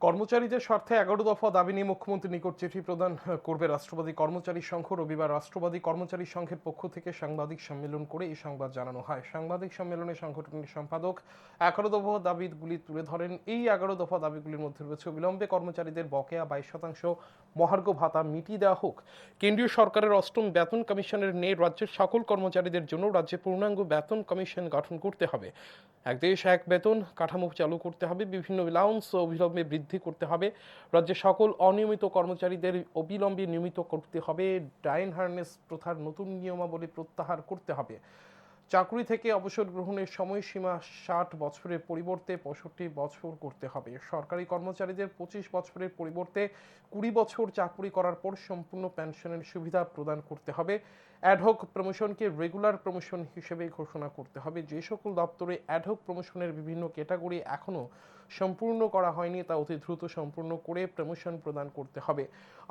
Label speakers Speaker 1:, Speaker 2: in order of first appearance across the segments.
Speaker 1: কর্মচারীদের স্বার্থে এগারো দফা দাবি নিয়ে মুখ্যমন্ত্রীর নিকট চিঠি প্রদান করবে রাষ্ট্রবাদী কর্মচারী সংঘ। রবিবার রাষ্ট্রবাদী কর্মচারী সংঘের পক্ষ থেকে সাংবাদিক সম্মেলন করে এই সংবাদ জানানো হয়। সাংবাদিক সম্মেলনে সংগঠনের সম্পাদক এগারো দফা দাবিগুলি তুলে ধরেন। এই এগারো দফা দাবিগুলির মধ্যে রয়েছে বিলম্বে কর্মচারীদের বকেয়া বাইশ শতাংশ, মহার্ঘ ভাতা মিটিয়ে দেওয়া হোক। কেন্দ্রীয় সরকারের অষ্টম বেতন কমিশনের নেই রাজ্যের সকল কর্মচারীদের জন্য রাজ্যে পূর্ণাঙ্গ বেতন কমিশন গঠন করতে হবে। এক দেশ, এক বেতন, কাঠামো চালু করতে হবে, বিভিন্ন লাউন্স অবিলম্বে বৃদ্ধি করতে হবে। রাজ্যের সকল অনিয়মিত কর্মচারীদের অবিলম্বে নিয়মিত করতে হবে। ডাইন হার্নেস প্রথার নতুন নিয়মাবলী প্রত্যাহার করতে হবে। চাকরি থেকে অবসর গ্রহণের সময়সীমা ষাট বছরের পরিবর্তে পঁয়ষট্টি বছর করতে হবে। সরকারি কর্মচারীদের পঁচিশ বছরের পরিবর্তে কুড়ি বছর চাকরি করার পর সম্পূর্ণ পেনশনের সুবিধা প্রদান করতে হবে। অ্যাডহক প্রমোশনকে রেগুলার প্রমোশন হিসেবে ঘোষণা করতে হবে। যে সকল দপ্তরে অ্যাডহক প্রমোশনের বিভিন্ন ক্যাটাগরি এখনও সম্পূর্ণ করা হয়নি, তা অতি দ্রুত সম্পূর্ণ করে প্রমোশন প্রদান করতে হবে।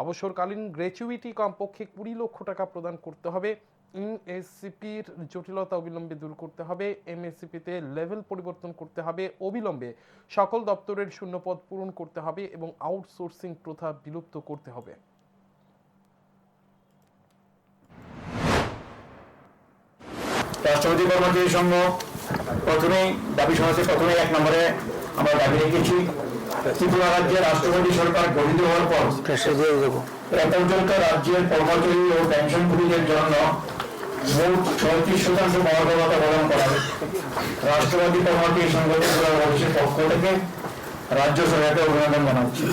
Speaker 1: অবসরকালীন গ্র্যাচুইটি কমপক্ষে কুড়ি লক্ষ টাকা প্রদান করতে হবে। এনএসসিপির জটিলতা অবিলম্বে দূর করতে হবে এমএসসিপিতে লেভেল পরিবর্তন করতে হবে অবিলম্বে সকল দপ্তরের শূন্যপদ পূরণ করতে হবে এবং আউটসোর্সিং প্রথা বিলুপ্ত করতে হবে।
Speaker 2: রাষ্ট্রপতি কর্মচারী সংঘ প্রথমেই দাবি সমাজে প্রথমে এক নম্বরে আমরা দাবি রেখেছি ত্রিপুরা রাজ্যের রাষ্ট্রপতি সরকার গঠিত হওয়ার পর এ পর্যন্ত রাজ্যের কর্মচারী ও পেনশনভোগীদের জন্য মোট ছয়ত্রিশ শতাংশ মহার্ঘভাতা প্রদান করা রাষ্ট্রবাদী সংঘ ত্রিপুরা অফিসের পক্ষ থেকে রাজ্য অভিনন্দন জানাচ্ছি।